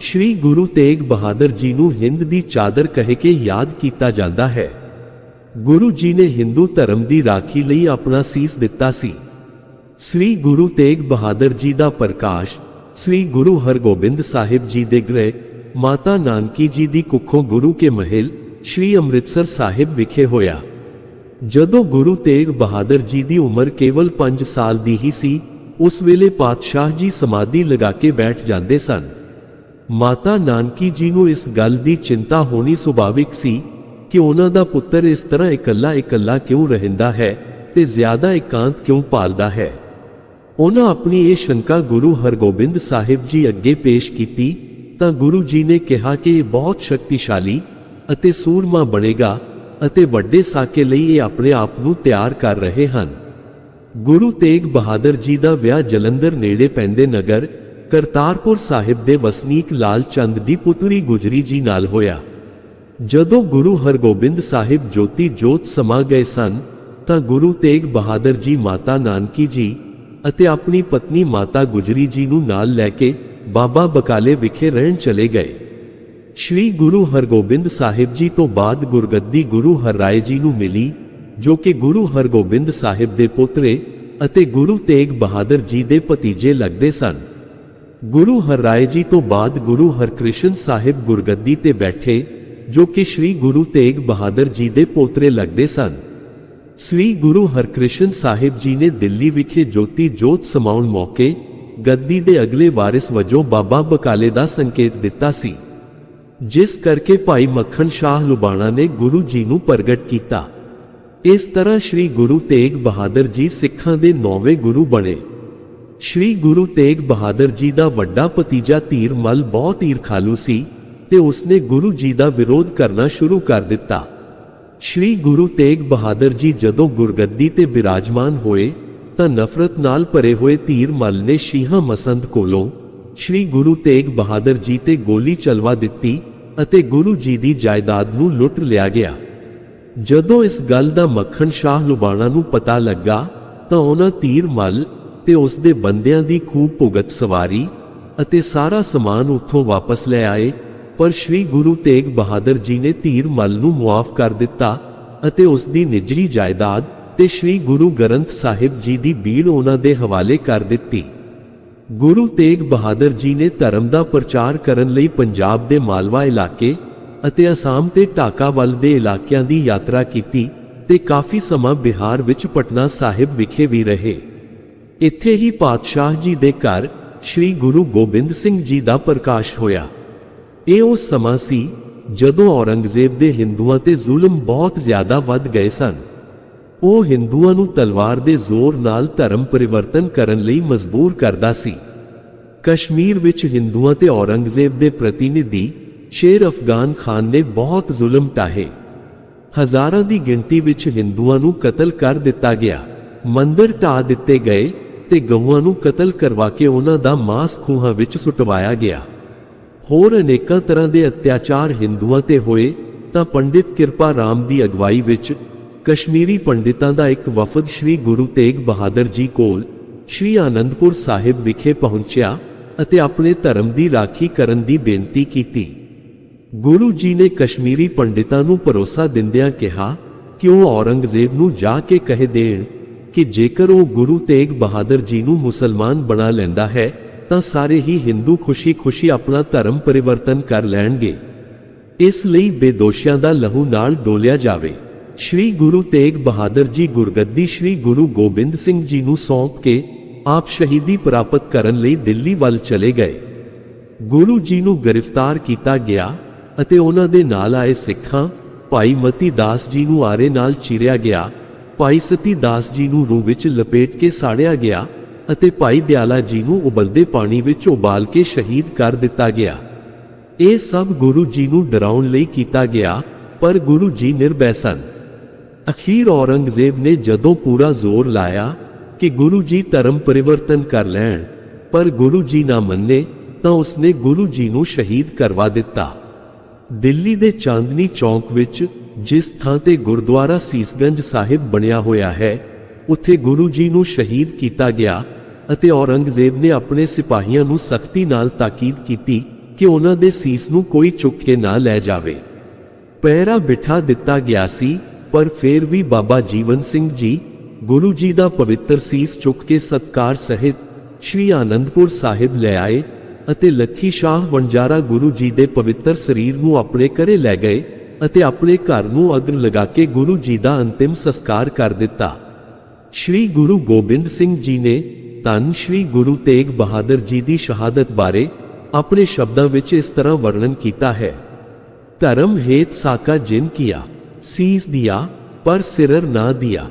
ਸ਼੍ਰੀ ਗੁਰੂ ਤੇਗ ਬਹਾਦਰ ਜੀ ਨੂੰ ਹਿੰਦ ਦੀ ਚਾਦਰ ਕਹਿ ਕੇ ਯਾਦ ਕੀਤਾ ਜਾਂਦਾ ਹੈ। ਗੁਰੂ ਜੀ ਨੇ ਹਿੰਦੂ ਧਰਮ ਦੀ ਰਾਖੀ ਲਈ ਆਪਣਾ ਸੀਸ ਦਿੱਤਾ ਸੀ। ਸ੍ਰੀ ਗੁਰੂ ਤੇਗ ਬਹਾਦਰ ਜੀ ਦਾ ਪ੍ਰਕਾਸ਼ ਸ੍ਰੀ ਗੁਰੂ ਹਰਗੋਬਿੰਦ ਸਾਹਿਬ ਜੀ ਦੇ ਗ੍ਰਹਿ, ਮਾਤਾ ਨਾਨਕੀ ਜੀ ਦੀ ਕੁੱਖੋਂ ਗੁਰੂ ਕੇ ਮਹਿਲ, ਸ੍ਰੀ ਅੰਮ੍ਰਿਤਸਰ ਸਾਹਿਬ ਵਿਖੇ ਹੋਇਆ। ਜਦੋਂ ਗੁਰੂ ਤੇਗ ਬਹਾਦਰ ਜੀ ਦੀ ਉਮਰ ਕੇਵਲ 5 ਸਾਲ ਦੀ ਹੀ ਸੀ, ਉਸ ਵੇਲੇ ਪਾਤਸ਼ਾਹ ਜੀ ਸਮਾਧੀ ਲਗਾ ਕੇ ਬੈਠ ਜਾਂਦੇ ਸਨ। ਮਾਤਾ ਨਾਨਕੀ ਜੀ ਨੂੰ ਇਸ ਗੱਲ ਦੀ ਚਿੰਤਾ ਹੋਣੀ ਸੁਭਾਵਿਕ ਸੀ ਕਿ ਉਹਨਾਂ ਦਾ ਪੁੱਤਰ ਇਸ ਤਰ੍ਹਾਂ ਇਕੱਲਾ ਇਕੱਲਾ ਕਿਉਂ ਰਹਿੰਦਾ ਹੈ ਤੇ ਜ਼ਿਆਦਾ ਇਕਾਂਤ ਕਿਉਂ ਪਾਲਦਾ ਹੈ। ਉਹਨਾਂ ਆਪਣੀ ਇਹ ਸ਼ੰਕਾ ਗੁਰੂ ਹਰਗੋਬਿੰਦ ਸਾਹਿਬ ਜੀ ਅੱਗੇ ਪੇਸ਼ ਕੀਤੀ ਤਾਂ ਗੁਰੂ ਜੀ ਨੇ ਕਿਹਾ ਕਿ ਇਹ ਬਹੁਤ ਸ਼ਕਤੀਸ਼ਾਲੀ ਅਤੇ ਸੂਰਮਾ ਬਣੇਗਾ ਅਤੇ ਵੱਡੇ ਸਾਕੇ ਲਈ ਇਹ ਆਪਣੇ ਆਪ ਨੂੰ ਤਿਆਰ ਕਰ ਰਹੇ ਹਨ। ਗੁਰੂ ਤੇਗ ਬਹਾਦਰ ਜੀ ਦਾ ਵਿਆਹ ਜਲੰਧਰ ਨੇੜੇ ਪੈਂਦੇ ਨਗਰ ਕਰਤਾਰਪੁਰ ਸਾਹਿਬ ਦੇ ਵਸਨੀਕ ਲਾਲ ਚੰਦ ਦੀ ਪੁੱਤਰੀ ਗੁਜਰੀ ਜੀ ਨਾਲ ਹੋਇਆ। ਜਦੋਂ ਗੁਰੂ ਹਰਗੋਬਿੰਦ ਸਾਹਿਬ ਜੋਤੀ ਜੋਤ ਸਮਾ ਗਏ ਸਨ, ਤਾਂ ਗੁਰੂ ਤੇਗ ਬਹਾਦਰ ਜੀ ਮਾਤਾ ਨਾਨਕੀ ਜੀ ਅਤੇ ਆਪਣੀ ਪਤਨੀ ਮਾਤਾ ਗੁਜਰੀ ਜੀ ਨੂੰ ਨਾਲ ਲੈ ਕੇ ਬਾਬਾ ਬਕਾਲੇ ਵਿਖੇ ਰਹਿਣ ਚਲੇ ਗਏ। ਸ਼੍ਰੀ ਗੁਰੂ ਹਰਗੋਬਿੰਦ ਸਾਹਿਬ ਜੀ ਤੋਂ ਬਾਅਦ ਗੁਰਗੱਦੀ ਗੁਰੂ ਹਰਰਾਏ ਜੀ ਨੂੰ ਮਿਲੀ, ਜੋ ਕਿ ਗੁਰੂ ਹਰਗੋਬਿੰਦ ਸਾਹਿਬ ਦੇ ਪੁੱਤਰੇ ਅਤੇ ਗੁਰੂ ਤੇਗ ਬਹਾਦਰ ਜੀ ਦੇ ਭਤੀਜੇ ਲੱਗਦੇ ਸਨ। ਗੁਰੂ ਹਰਰਾਏ ਜੀ ਤੋਂ ਬਾਅਦ ਗੁਰੂ ਹਰਕ੍ਰਿਸ਼ਨ ਸਾਹਿਬ ਗੁਰਗੱਦੀ ਤੇ ਬੈਠੇ, ਜੋ ਕਿ ਸ਼੍ਰੀ ਗੁਰੂ ਤੇਗ ਬਹਾਦਰ ਜੀ ਦੇ ਪੋਤਰੇ ਲੱਗਦੇ ਸਨ। ਸ੍ਰੀ ਗੁਰੂ ਹਰਕ੍ਰਿਸ਼ਨ ਸਾਹਿਬ ਜੀ ਨੇ ਦਿੱਲੀ ਵਿਖੇ ਜੋਤੀ ਜੋਤ ਸਮਾਉਣ ਮੌਕੇ ਗੱਦੀ ਦੇ ਅਗਲੇ ਵਾਰਿਸ ਵਜੋਂ ਬਾਬਾ ਬਕਾਲੇ ਦਾ ਸੰਕੇਤ ਦਿੱਤਾ ਸੀ। ਜਿਸ ਕਰਕੇ ਭਾਈ ਮੱਖਣ ਸ਼ਾਹ ਲੁਬਾਣਾ ਨੇ ਗੁਰੂ ਜੀ ਨੂੰ ਪ੍ਰਗਟ ਕੀਤਾ। ਇਸ ਤਰ੍ਹਾਂ ਸ੍ਰੀ ਗੁਰੂ ਤੇਗ ਬਹਾਦਰ ਜੀ ਸਿੱਖਾਂ ਦੇ ਨੌਵੇਂ ਗੁਰੂ ਬਣੇ। ਸ੍ਰੀ ਗੁਰੂ ਤੇਗ ਬਹਾਦਰ ਜੀ ਦਾ ਵੱਡਾ ਭਤੀਜਾ ਧੀਰ ਧੀਰਮਲ ਬਹੁਤ ਈਰਖਾਲੂ ਸੀ ਤੇ ਉਸਨੇ ਗੁਰੂ ਜੀ ਦਾ ਵਿਰੋਧ ਕਰਨਾ ਸ਼ੁਰੂ ਕਰ ਦਿੱਤਾ। ਸ਼੍ਰੀ ਗੁਰੂ ਤੇਗ ਬਹਾਦਰ ਜੀ ਜਦੋਂ ਗੁਰਗੱਦੀ ਤੇ ਬਿਰਾਜਮਾਨ ਹੋਏ, ਤਾਂ ਨਫ਼ਰਤ ਨਾਲ ਭਰੇ ਹੋਏ ਧੀਰ ਧੀਰਮਲ ਨੇ ਸ਼ੀਹਾ ਮਸੰਦ ਕੋਲੋਂ ਸ਼੍ਰੀ ਗੁਰੂ ਤੇਗ ਬਹਾਦਰ ਜੀ ਤੇ ਗੋਲੀ ਚਲਵਾ ਦਿੱਤੀ ਅਤੇ ਗੁਰੂ ਜੀ ਦੀ ਜਾਇਦਾਦ ਨੂੰ ਲੁੱਟ ਲਿਆ ਗਿਆ। ਜਦੋਂ ਇਸ ਗੱਲ ਦਾ ਮੱਖਣ ਸ਼ਾਹ ਲੁਬਾਣਾ ਨੂੰ ਪਤਾ ਲੱਗਾ, ਤਾਂ ਉਹਨਾਂ ਧੀਰਮਲ ਤੇ ਉਸ ਦੇ ਬੰਦਿਆਂ ਦੀ ਖੂਬ ਭੁਗਤ ਸਵਾਰੀ ਅਤੇ ਸਾਰਾ ਸਮਾਨ ਉੱਥੋਂ ਵਾਪਸ ਲੈ ਆਏ, ਪਰ ਸ਼੍ਰੀ ਗੁਰੂ ਤੇਗ ਬਹਾਦਰ ਜੀ ਨੇ ਧੀਰ ਧੀਰਮਲ ਨੂੰ ਮੁਆਫ ਕਰ ਦਿੱਤਾ ਅਤੇ ਉਸ ਦੀ ਨਿਜਰੀ ਜਾਇਦਾਦ ਤੇ ਸ਼੍ਰੀ ਗੁਰੂ ਗ੍ਰੰਥ ਸਾਹਿਬ ਜੀ ਦੀ ਬੀੜ ਉਹਨਾਂ ਦੇ ਹਵਾਲੇ ਕਰ ਦਿੱਤੀ। ਗੁਰੂ ਤੇਗ ਬਹਾਦਰ ਜੀ ਨੇ ਧਰਮ ਦਾ ਪ੍ਰਚਾਰ ਕਰਨ ਲਈ ਪੰਜਾਬ ਦੇ ਮਾਲਵਾ ਇਲਾਕੇ ਅਤੇ ਅਸਾਮ ਤੇ ਢਾਕਾ ਵੱਲ ਦੇ ਇਲਾਕਿਆਂ ਦੀ ਯਾਤਰਾ ਕੀਤੀ ਤੇ ਕਾਫੀ ਸਮਾਂ ਬਿਹਾਰ ਵਿੱਚ ਪਟਨਾ ਸਾਹਿਬ ਵਿਖੇ ਵੀ ਰਹੇ। ਇੱਥੇ ਹੀ ਪਾਤਸ਼ਾਹ ਜੀ ਦੇ ਘਰ ਸ੍ਰੀ ਗੁਰੂ ਗੋਬਿੰਦ ਸਿੰਘ ਜੀ ਦਾ ਪ੍ਰਕਾਸ਼ ਹੋਇਆ। ਇਹ ਉਹ ਸਮਾਂ ਸੀ ਜਦੋਂ ਔਰੰਗਜ਼ੇਬ ਦੇ ਹਿੰਦੂਆਂ ਤੇ ਜ਼ੁਲਮ ਬਹੁਤ ਜ਼ਿਆਦਾ ਵੱਧ ਗਏ ਸਨ। ਉਹ ਹਿੰਦੂਆਂ ਨੂੰ ਤਲਵਾਰ ਦੇ ਜ਼ੋਰ ਨਾਲ ਧਰਮ ਪਰਿਵਰਤਨ ਕਰਨ ਲਈ ਮਜਬੂਰ ਕਰਦਾ ਸੀ। ਕਸ਼ਮੀਰ ਵਿੱਚ ਹਿੰਦੂਆਂ ਤੇ ਔਰੰਗਜ਼ੇਬ ਦੇ ਪ੍ਰਤੀਨਿਧੀ ਸ਼ੇਰ ਅਫਗਾਨ ਖਾਨ ਨੇ ਬਹੁਤ ਜ਼ੁਲਮ ਟਾਹੇ। ਹਜ਼ਾਰਾਂ ਦੀ ਗਿਣਤੀ ਵਿੱਚ ਹਿੰਦੂਆਂ ਨੂੰ ਕਤਲ ਕਰ ਦਿੱਤਾ ਗਿਆ। ਮੰਦਰ ਢਾ ਦਿੱਤੇ ਗਏ ਤੇ ਗਊਆਂ ਨੂੰ ਕਤਲ ਕਰਵਾ ਕੇ ਉਹਨਾਂ ਦਾ ਮਾਸ ਖੂਹਾਂ ਵਿੱਚ ਸੁਟਵਾਇਆ ਗਿਆ। ਹੋਰ ਅਨੇਕਾਂ ਤਰ੍ਹਾਂ ਦੇ ਅਤਿਆਚਾਰ ਹਿੰਦੂਆਂ ਤੇ ਹੋਏ, ਤਾਂ ਪੰਡਿਤ ਕਿਰਪਾ ਰਾਮ ਦੀ ਅਗਵਾਈ ਵਿੱਚ ਕਸ਼ਮੀਰੀ ਪੰਡਿਤਾਂ ਦਾ ਇੱਕ ਵਫਦ ਸ੍ਰੀ ਗੁਰੂ ਤੇਗ ਬਹਾਦਰ ਜੀ ਕੋਲ ਸ੍ਰੀ ਆਨੰਦਪੁਰ ਸਾਹਿਬ ਵਿਖੇ ਪਹੁੰਚਿਆ ਅਤੇ ਆਪਣੇ ਧਰਮ ਦੀ ਰਾਖੀ ਕਰਨ ਦੀ ਬੇਨਤੀ ਕੀਤੀ। ਗੁਰੂ ਜੀ ਨੇ ਕਸ਼ਮੀਰੀ ਪੰਡਿਤਾਂ ਨੂੰ ਭਰੋਸਾ ਦਿੰਦਿਆਂ ਕਿਹਾ ਕਿ ਉਹ ਔਰੰਗਜ਼ੇਬ ਨੂੰ ਜਾ ਕੇ ਕਹਿ ਦੇਣ ਕਿ ਜੇਕਰ ਉਹ ਗੁਰੂ ਤੇਗ ਬਹਾਦਰ ਜੀ ਨੂੰ ਮੁਸਲਮਾਨ ਬਣਾ ਲੈਂਦਾ ਹੈ, ਤਾਂ ਸਾਰੇ ਹੀ ਹਿੰਦੂ ਖੁਸ਼ੀ-ਖੁਸ਼ੀ ਆਪਣਾ ਧਰਮ ਪਰਿਵਰਤਨ ਕਰ ਲੈਣਗੇ। ਇਸ ਲਈ ਬੇਦੋਸ਼ੀਆਂ ਦਾ ਲਹੂ ਨਾਲ ਡੋਲਿਆ ਜਾਵੇ। ਸ਼੍ਰੀ ਗੁਰੂ ਤੇਗ ਬਹਾਦਰ ਜੀ ਗੁਰਗੱਦੀ ਸ਼੍ਰੀ ਗੁਰੂ ਗੋਬਿੰਦ ਸਿੰਘ ਜੀ ਨੂੰ ਸੌਂਪ ਕੇ ਆਪ ਸ਼ਹੀਦੀ ਪ੍ਰਾਪਤ ਕਰਨ ਲਈ ਦਿੱਲੀ ਵੱਲ ਚਲੇ ਗਏ। ਗੁਰੂ ਜੀ ਨੂੰ ਗ੍ਰਿਫਤਾਰ ਕੀਤਾ ਗਿਆ ਅਤੇ ਉਹਨਾਂ ਦੇ ਨਾਲ ਆਏ ਸਿੱਖਾਂ, ਭਾਈ ਮਤੀ ਦਾਸ ਜੀ ਨੂੰ ਆਰੇ ਨਾਲ ਚੀਰਿਆ ਗਿਆ ਭਾਈ ਸਤੀ ਦਾਸ ਜੀ ਨੂੰ ਰੂਹ ਵਿੱਚ ਲਪੇਟ ਕੇ ਸਾੜਿਆ ਗਿਆ ਅਤੇ ਭਾਈ ਦਿਆਲਾ ਜੀ ਨੂੰ ਉਬਲਦੇ ਪਾਣੀ ਵਿੱਚ ਉਬਾਲ ਕੇ ਸ਼ਹੀਦ ਕਰ ਦਿੱਤਾ ਗਿਆ। ਇਹ ਸਭ ਗੁਰੂ ਜੀ ਨੂੰ ਡਰਾਉਣ ਲਈ ਕੀਤਾ ਗਿਆ, ਪਰ ਗੁਰੂ ਜੀ ਨਿਰਭੈ ਸਨ। ਅਖੀਰ ਔਰੰਗਜ਼ੇਬ ਨੇ ਜਦੋਂ ਪੂਰਾ ਜ਼ੋਰ ਲਾਇਆ ਕਿ ਗੁਰੂ ਜੀ ਧਰਮ ਪਰਿਵਰਤਨ ਕਰ ਲੈਣ, ਪਰ ਗੁਰੂ ਜੀ ਨਾ ਮੰਨੇ ਤਾਂ ਉਸਨੇ ਗੁਰੂ ਜੀ ਨੂੰ ਸ਼ਹੀਦ ਕਰਵਾ ਦਿੱਤਾ। ਦਿੱਲੀ ਦੇ ਚਾਂਦਨੀ ਚੌਂਕ ਵਿੱਚ ਜਿਸ ਥਾਂ ਤੇ ਗੁਰਦੁਆਰਾ ਸੀਸਗੰਜ ਸਾਹਿਬ ਬਣਿਆ ਹੋਇਆ ਹੈ, ਉੱਥੇ ਗੁਰੂ ਜੀ ਨੂੰ ਸ਼ਹੀਦ ਕੀਤਾ ਗਿਆ ਅਤੇ ਔਰੰਗਜ਼ੇਬ ਨੇ ਆਪਣੇ ਸਿਪਾਹੀਆਂ ਨੂੰ ਸਖਤੀ ਨਾਲ ਤਾਕੀਦ ਕੀਤੀ ਕਿ ਉਹਨਾਂ ਦੇ ਸੀਸ ਨੂੰ ਕੋਈ ਚੁੱਕ ਕੇ ਨਾ ਲੈ ਜਾਵੇ। ਪਹਿਰਾ ਬਿਠਾ ਦਿੱਤਾ ਗਿਆ ਸੀ, ਪਰ ਫਿਰ ਵੀ ਬਾਬਾ ਜੀਵਨ ਸਿੰਘ ਜੀ ਗੁਰੂ ਜੀ ਦਾ ਪਵਿੱਤਰ ਸੀਸ ਚੁੱਕ ਕੇ ਸਤਕਾਰ ਸਹਿਤ ਸ਼੍ਰੀ ਆਨੰਦਪੁਰ ਸਾਹਿਬ ਲੈ ਆਏ ਅਤੇ ਲੱਖੀ ਸ਼ਾਹ ਵਣਜਾਰਾ ਗੁਰੂ ਜੀ ਦੇ ਪਵਿੱਤਰ ਸਰੀਰ ਨੂੰ ਆਪਣੇ ਘਰੇ ਲੈ ਗਏ ਅਤੇ ਆਪਣੇ ਘਰ ਨੂੰ ਅੱਗ ਲਗਾ ਕੇ ਗੁਰੂ ਜੀ ਦਾ ਅੰਤਿਮ ਸੰਸਕਾਰ ਕਰ ਦਿੱਤਾ। ਸ਼੍ਰੀ ਗੁਰੂ ਗੋਬਿੰਦ ਸਿੰਘ ਜੀ ਨੇ ਧੰਨ ਸ਼੍ਰੀ ਗੁਰੂ ਤੇਗ ਬਹਾਦਰ ਜੀ ਦੀ ਸ਼ਹਾਦਤ ਬਾਰੇ ਆਪਣੇ ਸ਼ਬਦਾਂ ਵਿੱਚ ਇਸ ਤਰ੍ਹਾਂ ਵਰਣਨ ਕੀਤਾ ਹੈ। ਧਰਮ ਹੇਤ ਸਾਕਾ ਜਿਨ ਕੀਆ, ਸੀਸ ਦਿਆ, ਪਰ ਸਿਰਰ ਨਾ ਦਿਆ।